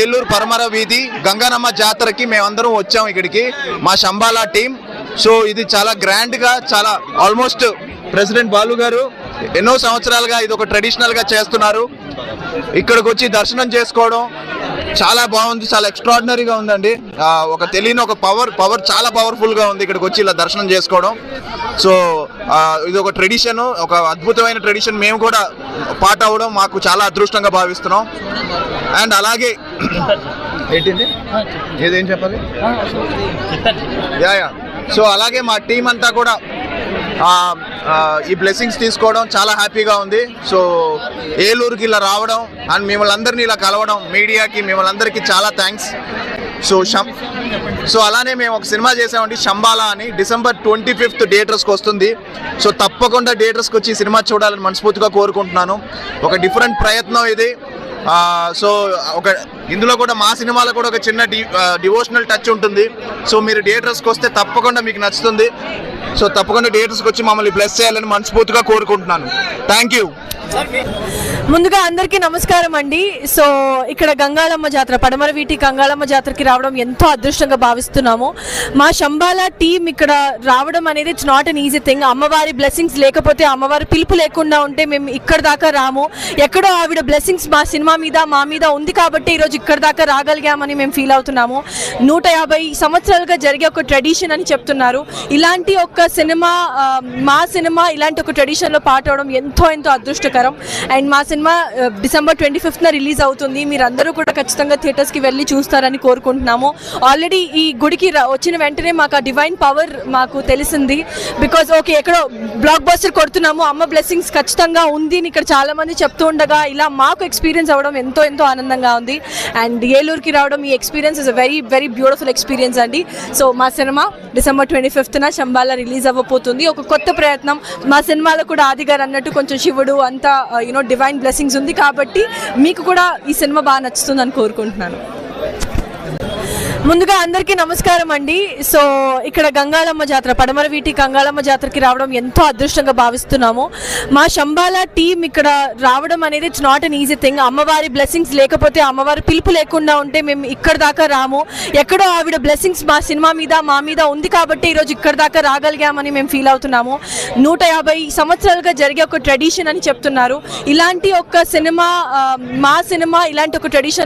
ఏలూరు పరమర వీధి గంగానమ్మ జాతరకి మేమందరం వచ్చాం ఇక్కడికి. మా శంబాలా టీం. సో ఇది చాలా గ్రాండ్గా చాలా ఆల్మోస్ట్ ప్రెసిడెంట్ బాలు గారు ఎన్నో సంవత్సరాలుగా ఇది ఒక ట్రెడిషనల్గా చేస్తున్నారు. ఇక్కడికి వచ్చి దర్శనం చేసుకోవడం చాలా బాగుంది చాలా ఎక్స్ట్రాడినరీగా ఉందండి. ఒక తెలియని ఒక పవర్ పవర్ చాలా పవర్ఫుల్గా ఉంది ఇక్కడికి వచ్చి ఇలా దర్శనం చేసుకోవడం. సో ఇది ఒక ట్రెడిషన్ ఒక అద్భుతమైన ట్రెడిషన్ మేము కూడా పాట అవ్వడం మాకు చాలా అదృష్టంగా భావిస్తున్నాం. అండ్ అలాగే ఏంటండి ఏదేం చెప్పాలి? Yeah yeah. సో అలాగే మా టీం అంతా కూడా ఈ బ్లెస్సింగ్స్ తీసుకోవడం చాలా హ్యాపీగా ఉంది. సో ఏలూరుకి ఇలా రావడం అండ్ మిమ్మల్ని అందరినీ ఇలా కలవడం మీడియాకి మిమ్మల్ని అందరికీ చాలా థ్యాంక్స్ సో షం సో అలానే మేము ఒక సినిమా చేసామండి శంబాలా అని. డిసెంబర్ ట్వంటీ ఫిఫ్త్ థియేటర్స్కి వస్తుంది. సో తప్పకుండా థియేటర్స్కి వచ్చి సినిమా చూడాలని మనస్ఫూర్తిగా కోరుకుంటున్నాను. ఒక డిఫరెంట్ ప్రయత్నం ఇది. సో ఒక ఇందులో కూడా మా సినిమాలో కూడా ఒక చిన్న డి డివోషనల్ టచ్ ఉంటుంది. సో మీరు థియేటర్స్కి వస్తే తప్పకుండా మీకు నచ్చుతుంది. సో తప్పకుండా థియేటర్స్కి వచ్చి మమ్మల్ని బ్లెస్ చేయాలని మనస్ఫూర్తిగా కోరుకుంటున్నాను. థ్యాంక్ యూ ముందుగా అందరికీ నమస్కారం అండి. సో ఇక్కడ గంగాళమ్మ జాతర పడమర వీటి గంగాళమ్మ జాతరకి రావడం ఎంతో అదృష్టంగా భావిస్తున్నాము. మా శంబాల టీం ఇక్కడ రావడం అనేది it's not an easy thing అమ్మవారి బ్లెస్సింగ్స్ లేకపోతే అమ్మవారి పిలుపు లేకుండా ఉంటే మేము ఇక్కడ దాకా రాము. ఎక్కడో ఆవిడ బ్లెస్సింగ్స్ మా సినిమా మీద మా మీద ఉంది కాబట్టి ఈరోజు ఇక్కడ దాకా రాగలిగామని మేము ఫీల్ అవుతున్నాము. నూట యాభై సంవత్సరాలుగా జరిగే ఒక ట్రెడిషన్ అని చెప్తున్నారు. ఇలాంటి ఒక సినిమా మా సినిమా ఇలాంటి ఒక ట్రెడిషన్లో పాట అవడం ఎంతో ఎంతో అదృష్టకరం. అండ్ మా సినిమా డిసెంబర్ ట్వంటీ ఫిఫ్త్న రిలీజ్ అవుతుంది. మీరందరూ కూడా ఖచ్చితంగా థియేటర్స్కి వెళ్ళి చూస్తారని కోరుకుంటున్నాము. ఆల్రెడీ ఈ గుడికి వచ్చిన వెంటనే మాకు ఆ డివైన్ పవర్ మాకు తెలిసింది. బికాజ్ ఓకే ఎక్కడో బ్లాక్ బస్టర్ కొడుతున్నాము. అమ్మ బ్లెస్సింగ్స్ ఖచ్చితంగా ఉంది అని ఇక్కడ చాలా మంది చెప్తూ ఉండగా ఇలా మాకు ఎక్స్పీరియన్స్ అవ్వడం ఎంతో ఎంతో ఆనందంగా ఉంది. అండ్ ఏలూరుకి రావడం ఈ experience is a very very beautiful experience అండి. సో మా సినిమా డిసెంబర్ ట్వంటీ ఫిఫ్త్న శంబాలా రిలీజ్ అవ్వబోతుంది. ఒక కొత్త ప్రయత్నం. మా సినిమాలో కూడా ఆది గారు అన్నట్టు కొంచెం శివుడు అంతా యూనో డివైన్ బ్లెస్సింగ్స్ ఉంది కాబట్టి మీకు కూడా ఈ సినిమా బాగా నచ్చుతుందని కోరుకుంటున్నాను. ముందుగా అందరికీ నమస్కారం అండి. సో ఇక్కడ గంగాళమ్మ జాతర పడమర వీటి గంగాళమ్మ జాతరకి రావడం ఎంతో అదృష్టంగా భావిస్తున్నాము. మా శంబాల టీం ఇక్కడ రావడం అనేది it's not an easy thing అమ్మవారి బ్లెస్సింగ్స్ లేకపోతే అమ్మవారి పిలుపు లేకుండా ఉంటే మేము ఇక్కడ దాకా రాము. ఎక్కడో ఆవిడ బ్లెస్సింగ్స్ మా సినిమా మీద మా మీద ఉంది కాబట్టి ఈరోజు ఇక్కడ దాకా రాగలిగామని మేము ఫీల్ అవుతున్నాము. నూట యాభై సంవత్సరాలుగా జరిగే ఒక ట్రెడిషన్ అని చెప్తున్నారు. ఇలాంటి ఒక సినిమా మా సినిమా ఇలాంటి ఒక ట్రెడిషన్